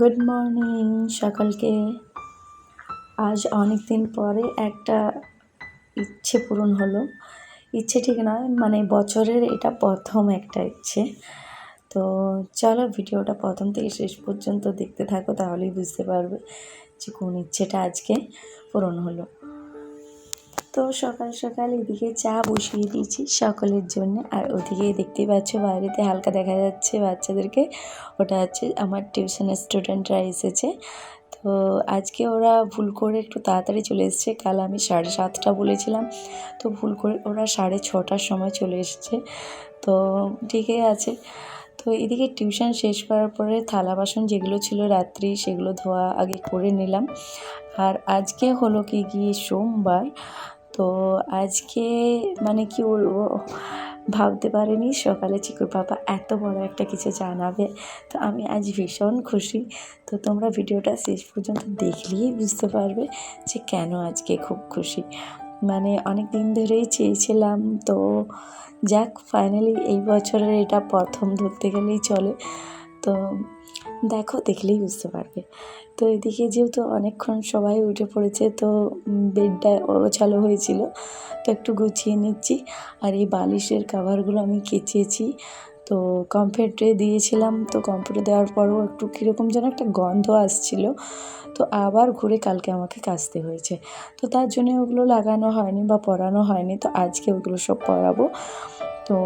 Good morning সকালকে। আজ অনেক দিন পরে একটা ইচ্ছে পূরণ হলো। ইচ্ছে ঠিক নয় মানে বছরের এটা প্রথম একটা ইচ্ছে। তো চলো ভিডিওটা প্রথম থেকে শেষ পর্যন্ত দেখতে থাকো, তাহলেই বুঝতে পারবে যে কোন ইচ্ছেটা আজকে পূরণ হলো। তো সকাল সকাল এদিকে চা বসিয়ে দিয়েছি সকলের জন্য। আর ওদিকে দেখতেই পাচ্ছ বাইরেতে হালকা দেখা যাচ্ছে বাচ্চাদেরকে। ওটা হচ্ছে আমার টিউশনের স্টুডেন্টরা এসেছে। তো আজকে ওরা ভুল করে একটু তাড়াতাড়ি চলে এসেছে। কাল আমি সাড়ে সাতটা বলেছিলাম। তো ভুল করে ওরা সাড়ে ছটার সময় চলে এসেছে। তো ঠিকই আছে। তো এদিকে টিউশন শেষ করার পরে থালা বাসন যেগুলো ছিল রাত্রি সেগুলো ধোয়া আগে করে নিলাম। আর আজকে হলো কি গিয়ে সোমবার। তো আজকে মানে কি বলব, ভাবতে পারিনি সকালে চিকুর পাপা এত বড় একটা কিছু জানাবে। তো আমি আজ ভীষণ খুশি। তো তোমরা ভিডিওটা শেষ পর্যন্ত দেখলেই বুঝতে পারবে যে কেন আজকে খুব খুশি। মানে অনেক দিন ধরেই চেয়েছিলাম। তো যাক ফাইনালি এই বছরের এটা প্রথম ধরতে গেলেই চলে। তো দেখো, দেখলেই বুঝতে পারবে। তো এদিকে যেহেতু অনেকক্ষণ সবাই উঠে পড়েছে, তো বেডটা ওছালো হয়েছিল, তো একটু গুছিয়ে নিচ্ছি। আর এই বালিশের কাভারগুলো আমি কেচেছি। তো কমফের্টে দিয়েছিলাম, তো কমফের্টে দেওয়ার পরও একটু কীরকম যেন একটা গন্ধ আসছিল। তো আবার ঘুরে কালকে আমাকে কাচতে হয়েছে। তো তার জন্য ওগুলো লাগানো হয়নি বা পরানো হয়নি, তো আজকে ওগুলো সব পরাবো। তো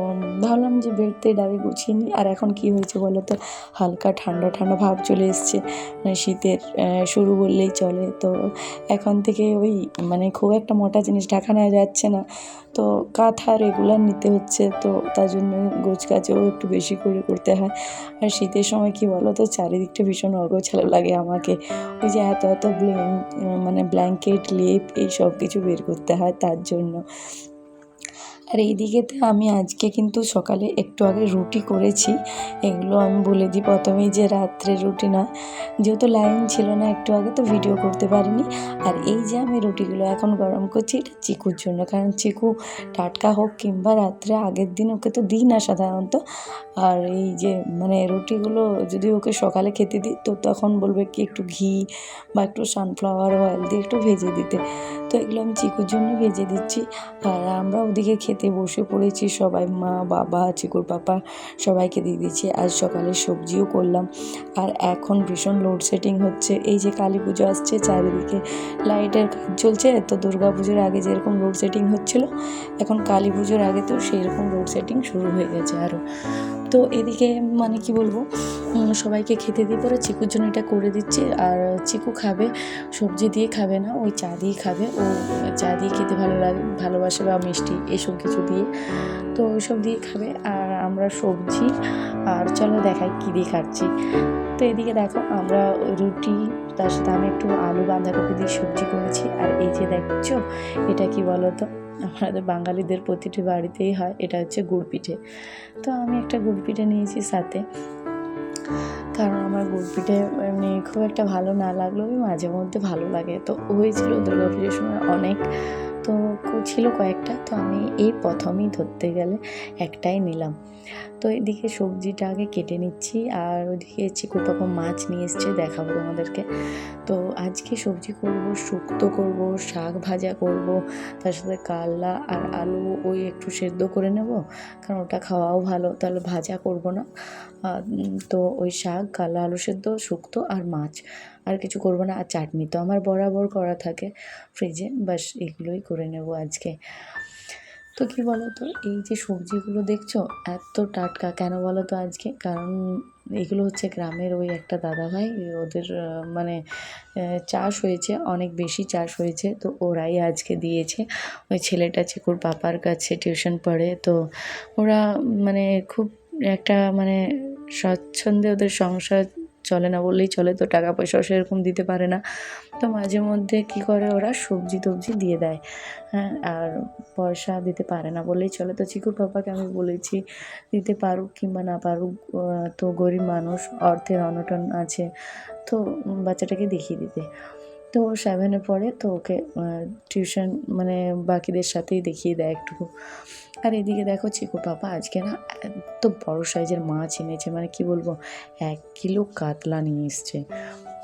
ভাবলাম যে বেডতে ডাবে গুছিয়ে নিই। আর এখন কি হয়েছে বলো তো? হালকা ঠান্ডা ঠান্ডা ভাব চলে এসছে। মানে শীতের শুরু বললেই চলে। তো এখন থেকে ওই মানে খুব একটা মোটা জিনিস ঢাকা নেওয়া যাচ্ছে না। তো কাঁথা রেগুলার নিতে হচ্ছে। তো তার জন্য গোছ একটু বেশি করে করতে হয়। আর শীতের সময় কি বলো তো? চারিদিকটা ভীষণ অগোছালো লাগে আমাকে। ওই যে এত এত মানে ব্ল্যাঙ্কেট লেপ এই সব কিছু বের করতে হয় তার জন্য। আর এইদিকেতে আমি আজকে কিন্তু সকালে একটু আগে রুটি করেছি। এগুলো আমি বলে দিই প্রথমেই যে রাত্রে রুটি না, যেহেতু লাইন ছিল না, একটু আগে তো ভিডিও করতে পারিনি। আর এই যে আমি রুটিগুলো এখন গরম করছি, এটা চিকুর জন্য। কারণ চিকু টাটকা হোক কিংবা রাত্রে, আগের দিন ওকে তো দিই না সাধারণত। আর এই যে মানে রুটিগুলো যদি ওকে সকালে খেতে দিই, তো তখন বলবে কি একটু ঘি বা একটু সানফ্লাওয়ার অয়েল দিয়ে একটু ভেজে দিতে। তো এগুলো আমি চিকুর জন্য ভেজে দিচ্ছি। আর আমরা ওদিকে খেতে বসে পড়েছি, সবাই মা, বাবা, চিকুর পাপা সবাইকে দিয়ে দিচ্ছি আজ সকালে সবজিও করলাম। আর এখন ভীষণ লোডশেডিং হচ্ছে। এই যে কালী পুজো আসছে চারিদিকে লাইটের কাজ চলছে, তো দুর্গা পুজোর আগে যেরকম লোডশেডিং হচ্ছিল, এখন কালী পুজোর আগে তো সেই রকম লোডশেডিং শুরু হয়ে গেছে আরও তো এদিকে মানে কি বলব সবাইকে খেতে দিয়ে পরে চিকুর জন্য এটা করে দিচ্ছি। আর চিকু খাবে, সবজি দিয়ে খাবে না, ওই চা দিয়ে খাবে। ও চা দিয়ে খেতে ভালো লাগে, ভালোবাসে বা মিষ্টি, এসব কিছু দিয়ে তো ওইসব দিয়ে খাবে আর আমরা সবজি আর চলো দেখাই কী দিয়ে খাচ্ছি। তো এদিকে দেখো আমরা রুটি, তার সাথে আমি একটু আলু বাঁধাকপি দিয়ে সবজি করেছি। আর এই যে দেখছ, এটা কি বলো তো আমাদের বাঙালিদের প্রতিটি বাড়িতেই হয়, এটা হচ্ছে গুড় পিঠে। তো আমি একটা গুড় পিঠে নিয়েছি সাথে। কারণ আমার গুড় পিঠে এমনি খুব একটা ভালো না লাগলেও মাঝে মধ্যে ভালো লাগে। তো হয়েছিল দুর্গা পুজোর সময় অনেক তো ছিল কয়েকটা, তো আমি এই প্রথমেই ধরতে গেলে একটাই নিলাম। তো এদিকে সবজিটা আগে কেটে নিচ্ছি, আর ওদিকে চিকুর পাপা মাছ নিয়ে এসছে, দেখাবো তোমাদেরকে। তো আজকে সবজি করব, শুক্তো করব, শাক ভাজা করব, তার সাথে কাল্লা আর আলু ওই একটু সেদ্ধ করে নেব, কারণ ওটা খাওয়াও ভালো, তাহলে ভাজা করব না। তো ওই শাক কাল্লা আলু সেদ্ধ, শুক্তো আর মাছ। আর কিছু করব না। আর চাটনি তো আমার বরাবর করা থাকে ফ্রিজে বাস এগুলোই করে নেব আজকে। তো কী বলো তো এই যে সবজিগুলো দেখছ, এত টাটকা। কেন বলো তো আজকে? কারণ এগুলো হচ্ছে গ্রামের ওই একটা দাদা ভাই ওদের মানে চাষ হয়েছে, অনেক বেশি চাষ হয়েছে। তো ওরাই আজকে দিয়েছে। ওই ছেলেটা চিকুর পাপার কাছে টিউশন পড়ে। তো ওরা মানে খুব একটা মানে স্বচ্ছন্দে ওদের সংসার চলে না বললেই চলে, তো টাকা পয়সাও সেরকম দিতে পারে না। তো মাঝে মধ্যে কী করে ওরা? সবজি টবজি দিয়ে দেয়। হ্যাঁ আর পয়সা দিতে পারে না বললেই চলে। তো চিকুর পাপাকে আমি বলেছি, দিতে পারুক কিংবা না পারুক তো গরিব মানুষ, অর্থের অনটন আছে, তো বাচ্চাটাকে দেখিয়ে দিতে। তো ও সেভেনে পড়ে তো ওকে টিউশন মানে বাকিদের সাথেই দেখিয়ে দেয় একটুকু। আর এদিকে দেখো চিকু পাপা আজকে না এত বড় সাইজের মাছ এনেছে মানে কি বলব এক কিলো কাতলা নিয়ে এসছে।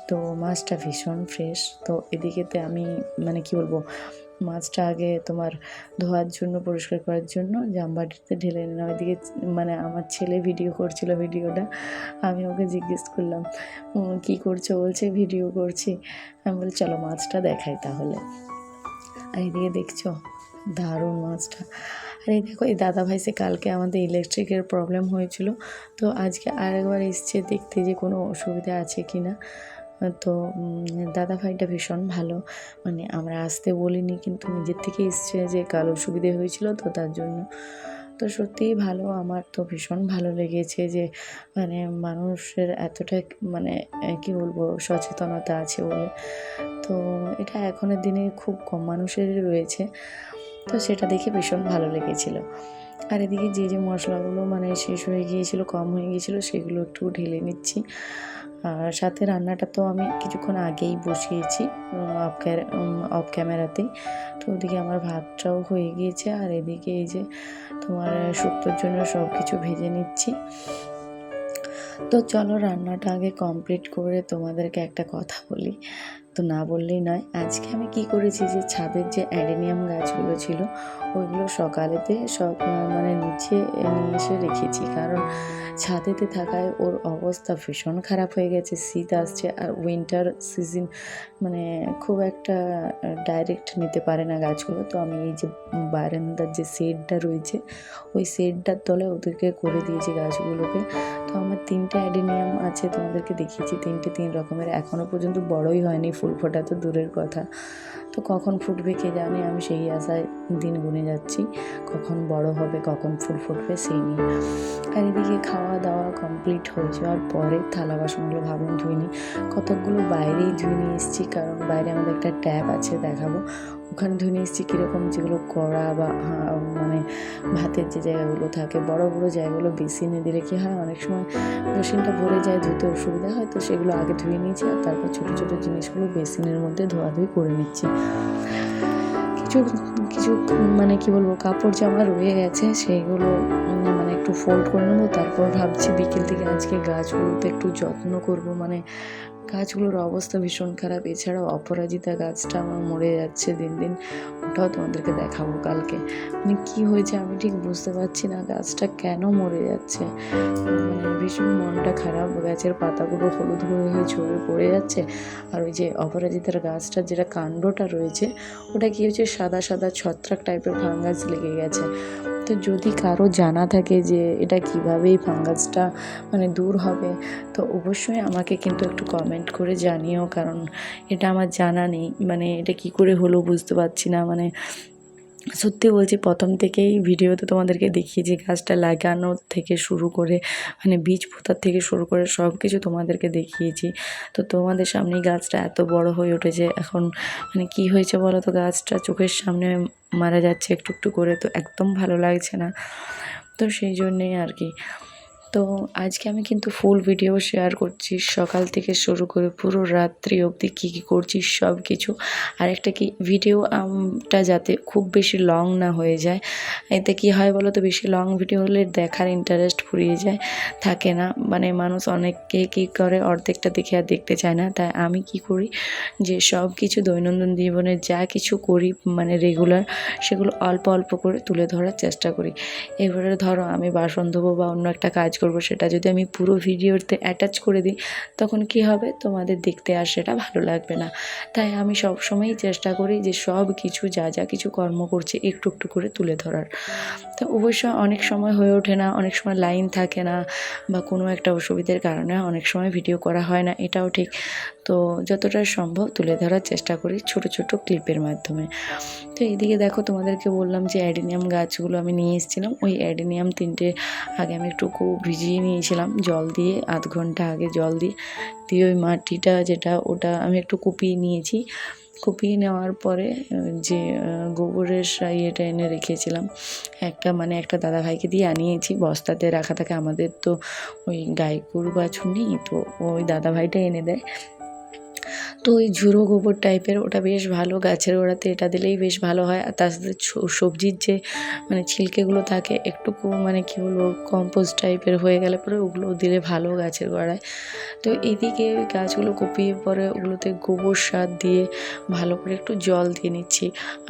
তো মাছটা ভীষণ ফ্রেশ তো এদিকেতে আমি মানে কি বলব মাছটা আগে তোমার ধোয়ার জন্য পরিষ্কার করার জন্য জামবাটিতে ঢেলে নিলাম। এদিকে মানে আমার ছেলে ভিডিও করছিল ভিডিওটা আমি ওকে জিজ্ঞেস করলাম "উম, কি করছ? বলছে ভিডিও করছি। আমি বলি চলো মাছটা দেখাই তাহলে। আর এদিকে দেখছ দারুণ মাছটা। আর এই দেখো, এই দাদা ভাই সে কালকে আমাদের ইলেকট্রিকের প্রবলেম হয়েছিল। তো আজকে আরেকবার এসছে দেখতে যে কোনো অসুবিধা আছে কি না তো দাদা ভাইটা ভীষণ ভালো। মানে আমরা আসতে বলিনি, কিন্তু নিজের থেকে এসছে যে কাল অসুবিধে হয়েছিল, তো তার জন্য। তো সত্যিই ভালো, আমার তো ভীষণ ভালো লেগেছে যে মানে মানুষের এতটা মানে কি বলব, সচেতনতা আছে বলে। তো এটা এখনের দিনে খুব কম মানুষেরই রয়েছে। তো সেটা দেখে ভীষণ ভালো লেগেছিল। আর এদিকে যে যে মশলাগুলো মানে শেষ হয়ে গিয়েছিল, কম হয়ে গিয়েছিল, সেগুলো একটু ঢেলে নিচ্ছি। আর সাথে রান্নাটা তো আমি কিছুক্ষণ আগেই বসিয়েছি অফ অফ ক্যামেরাতেই তো ওদিকে আমার ভাতটাও হয়ে গিয়েছে, আর এদিকে এই যে তোমার শুক্তোর জন্য সব কিছু ভেজে নিচ্ছি। তো চলো রান্নাটা আগে কমপ্লিট করে তোমাদেরকে একটা কথা বলি। তো না বললেই নয়, আজকে আমি কি করেছি যে ছাদের যে অ্যাডেনিয়াম গাছগুলো ছিল, ওইগুলো সকালেতে সব মানে নিচে নিয়ে এসে রেখেছি। কারণ ছাদেতে থাকায় ওর অবস্থা ভীষণ খারাপ হয়ে গেছে, শীত আসছে আর উইন্টার সিজন মানে খুব একটা ডাইরেক্ট নিতে পারে না গাছগুলো। তো আমি এই যে বারান্দার যে শেডটা রয়েছে, ওই শেডটার তলে ওদেরকে করে দিয়েছি গাছগুলোকে। তো আমার তিনটে অ্যাডেনিয়াম আছে তোমাদেরকে দেখিয়েছি, তিনটে তিন রকমের। এখনও পর্যন্ত বড়ই হয়নি ফুল ফোটা তো দূরের কথা। তো কখন ফুটবে কে জানে, আমি সেই আশায় দিন গুনে যাচ্ছি। কখন বড় হবে, কখন ফুল ফুটবে, সেই নিয়ে। আর এদিকে খাওয়া দাওয়া কমপ্লিট হয়ে যাওয়ার পরে থালা বাসনগুলো ভাবলাম ধুয়ে নিই। কতকগুলো বাইরেই ধুয়ে নিয়ে এসেছি, কারণ বাইরে আমাদের একটা ট্যাব আছে দেখাবো। ওখানে ধুয়ে নিয়ে এসেছি কীরকম যেগুলো কড়া বা মানে ভাতের যে জায়গাগুলো থাকে, বড় বড় জায়গাগুলো বেসিনে দিলে কি হয়, অনেক সময় বেসিনটা ভরে যায় ধুতে অসুবিধা হয়, তো সেগুলো আগে ধুয়ে নিয়েছি আর তারপর ছোটো ছোটো জিনিসগুলো বেসিনের মধ্যে ধোয়াধুয়ি করে নিচ্ছি। কিছু কিছু মানে কি বলব, কাপড় জামা রয়ে গেছে, সেইগুলো মানে একটু ফোল্ড করে নেব, তারপর ভাবছি বিকেল থেকে আজকে গাছগুলোতে একটু যত্ন করব। মানে গাছগুলোর অবস্থা ভীষণ খারাপ। এছাড়াও অপরাজিতা গাছটা আমার মরে যাচ্ছে দিন দিন। ওটাও তোমাদেরকে দেখাবো কালকে। মানে কি হয়েছে আমি ঠিক বুঝতে পারছি না, গাছটা কেন মরে যাচ্ছে? মানে ভীষণ মনটা খারাপ, গাছের পাতাগুলো হলুদ হয়ে হয়ে ঝরে পড়ে যাচ্ছে। আর ওই যে অপরাজিতার গাছটার যেটা কাণ্ডটা রয়েছে, ওটা কি হচ্ছে সাদা সাদা ছত্রাক টাইপের ফাঙ্গাস লেগে গেছে। তো যদি কারও জানা থাকে যে এটা কীভাবে এই ফাঙ্গাসটা মানে দূর হবে, তো অবশ্যই আমাকে কিন্তু একটু কমেন্ট করে জানিও, কারণ এটা আমার জানা নেই। মানে এটা কি করে হলো বুঝতে পারছি না। মানে সত্যি বলছি, প্রথম থেকেই ভিডিওতে তোমাদেরকে দেখিয়েছি গাছটা লাগানোর থেকে শুরু করে মানে বীজ পোতার থেকে শুরু করে সব কিছু তোমাদেরকে দেখিয়েছি। তো তোমাদের সামনেই গাছটা এত বড় হয়ে উঠেছে। এখন মানে কি হয়েছে বলো তো? গাছটা চোখের সামনে মারা যাচ্ছে একটু একটু করে, তো একদম ভালো লাগছে না। তো সেই জন্যেই আর কি। তো আজকে আমি কিন্তু ফুল ভিডিও শেয়ার করছি। সকাল থেকে শুরু করে পুরো রাত্রি অবধি কী কী করছি সব কিছু আর একটা কি ভিডিওটা যাতে খুব বেশি লং না হয়ে যায়। এতে কি হয় বলো তো বেশি লং ভিডিও হলে দেখার ইন্টারেস্ট ফুরিয়ে যায়। থাকে না। মানে মানুষ অনেককে কী করে, অর্ধেকটা দেখে আর দেখতে চায় না। তাই আমি কি করি যে সব কিছু দৈনন্দিন জীবনে যা কিছু করি মানে রেগুলার সেগুলো অল্প অল্প করে তুলে ধরার চেষ্টা করি। এবারে ধরো আমি বাসন ধোবো বা অন্য একটা কাজ করব সেটা। যদি আমি পুরো ভিডিওতে অ্যাটাচ করে দিই, তখন কি হবে? তোমাদের দেখতে আর সেটা ভালো লাগবে না। তাই আমি সব সময়ই চেষ্টা করি যে সব কিছু, যা যা কিছু কর্ম করছে, একটু একটু করে তুলে ধরার। তো অবশ্য অনেক সময় হয়ে ওঠে না, অনেক সময় লাইন থাকে না, বা কোনো একটা অসুবিধার কারণে অনেক সময় ভিডিও করা হয় না, এটাও ঠিক। তো যতটা সম্ভব তুলে ধরার চেষ্টা করি ছোট ছোট ক্লিপের মাধ্যমে। তো এদিকে দেখো তোমাদেরকে বললাম যে অ্যাডিনিয়াম গাছগুলো আমি নিয়ে এসেছিলাম। ওই অ্যাডিনিয়াম তিনটে আগে আমি একটু কু- ভিজিয়ে নিয়েছিলাম জল দিয়ে, আধ ঘণ্টা আগে জল দিয়ে। দিয়ে ওই মাটিটা যেটা ওটা আমি একটু কুপিয়ে নিয়েছি। কুপিয়ে নেওয়ার পরে যে গোবরের ইয়েটা এনে রেখেছিলাম। একটা মানে একটা দাদা ভাইকে দিয়ে আনিয়েছি। বস্তাতে রাখা থাকে। আমাদের তো ওই গাই গরু নেই তো ওই দাদা ভাইটা এনে দেয়। তো ওই ঝুড়ো গোবর টাইপের, ওটা বেশ ভালো গাছের গোড়াতে এটা দিলেই বেশ ভালো হয়। আর তার সাথে সবজির যে মানে ছিলকেগুলো থাকে, একটুকু মানে কী বলব কম্পোস্ট টাইপের হয়ে গেলে পরে ওগুলো দিলে ভালো গাছের গোড়ায়। তো এদিকে গাছগুলো কপিয়ে পরে ওগুলোতে গোবর সার দিয়ে ভালো করে একটু জল দিয়ে নিচ্ছি।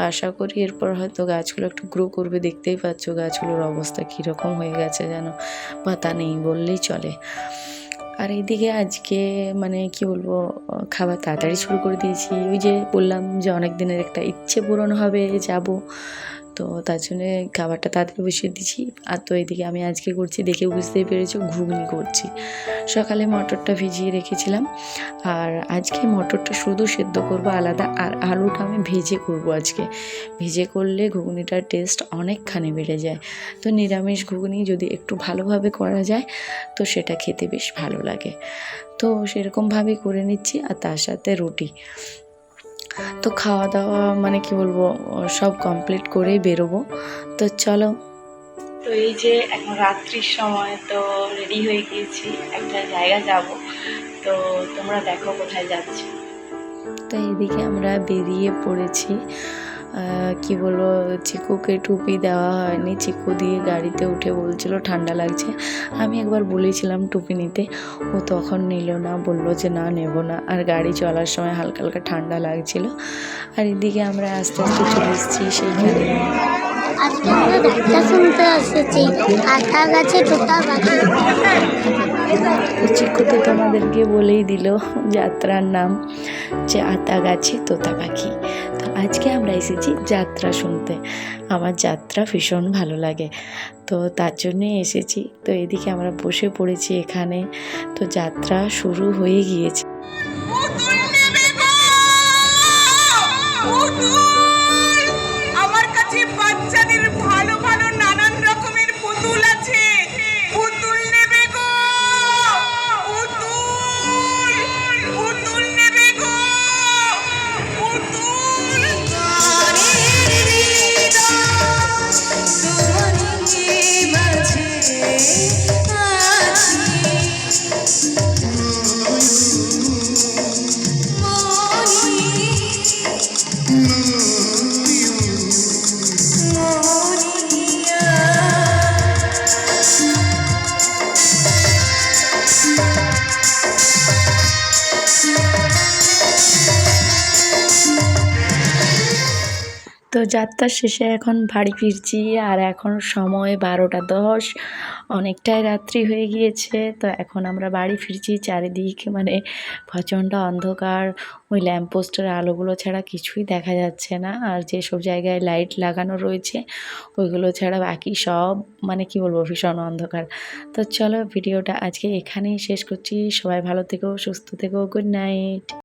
আশা করি এরপর হয়তো গাছগুলো একটু গ্রো করবে। দেখতেই পাচ্ছ গাছগুলোর অবস্থা কীরকম হয়ে গেছে যেন, পাতা নেই বললেই চলে। আর এইদিকে আজকে মানে কি বলব খাবার তাড়াতাড়ি শুরু করে দিয়েছি। ওই যে বললাম যে অনেক দিনের একটা ইচ্ছে পূরণ হবে, যাব। তো তার জন্যে খাবারটা তাড়াতাড়ি বসিয়ে দিচ্ছি। আর তো এইদিকে আমি আজকে করছি দেখে বুঝতেই পেরেছি, ঘুগনি করছি। সকালে মটরটা ভিজিয়ে রেখেছিলাম। আর আজকে মটরটা শুধু সেদ্ধ করব আলাদা, আর আলুটা আমি ভেজে করব আজকে। ভেজে করলে ঘুগনিটার টেস্ট অনেকখানি বেড়ে যায়। তো নিরামিষ ঘুগনি যদি একটু ভালোভাবে করা যায়, তো সেটা খেতে বেশ ভালো লাগে। তো সেরকমভাবেই করে নিচ্ছি, আর তার সাথে রুটি। তো খাওয়া দাওয়া মানে কি বলব সব কমপ্লিট করেই বেরোবো। তো চলো। তো এই যে এখন রাত্রির সময় তো রেডি হয়ে গিয়েছি একটা জায়গা যাব। তো তোমরা দেখো কোথায় যাচ্ছি। তো এদিকে আমরা বেরিয়ে পড়েছি। কি বলব চিকুকে টুপি দেওয়া হয়নি চিকু দিয়ে গাড়িতে উঠে বলছিল ঠান্ডা লাগছে। আমি একবার বলেছিলাম টুপি নিতে। ও তখন নিল না বলল যে না নেব না। আর গাড়ি চলার সময় হালকা হালকা ঠান্ডা লাগছিল। আর এদিকে আমরা আস্তে আস্তে চলে এসেছি সেইখানে। আজকে আমরা যাত্রা শুনতে এসেছি। আতা গাছে টোটা পাখি তো চিকু তো তোমাদেরকে বলেই দিল যাত্রার নাম যে আতা গাছে তোতা পাখি। আজকে আমরা এসেছি যাত্রা শুনতে। আমার যাত্রা ভীষণ ভালো লাগে। তো তার জন্যে এসেছি। তো এদিকে আমরা বসে পড়েছি এখানে। তো যাত্রা শুরু হয়ে গিয়েছে। তো যাত্রার শেষে এখন বাড়ি ফিরছি আর এখন সময় বারোটা দশ। অনেকটাই রাত্রি হয়ে গিয়েছে, তো এখন আমরা বাড়ি ফিরছি চারিদিক মানে প্রচণ্ড অন্ধকার। ওই ল্যাম্পপোস্টের আলোগুলো ছাড়া কিছুই দেখা যাচ্ছে না। আর যেসব জায়গায় লাইট লাগানো রয়েছে, ওইগুলো ছাড়া বাকি সব মানে কি বলব, ভীষণ অন্ধকার। তো চলো, ভিডিওটা আজকে এখানেই শেষ করছি। সবাই ভালো থেকো, সুস্থ থেকো গুড নাইট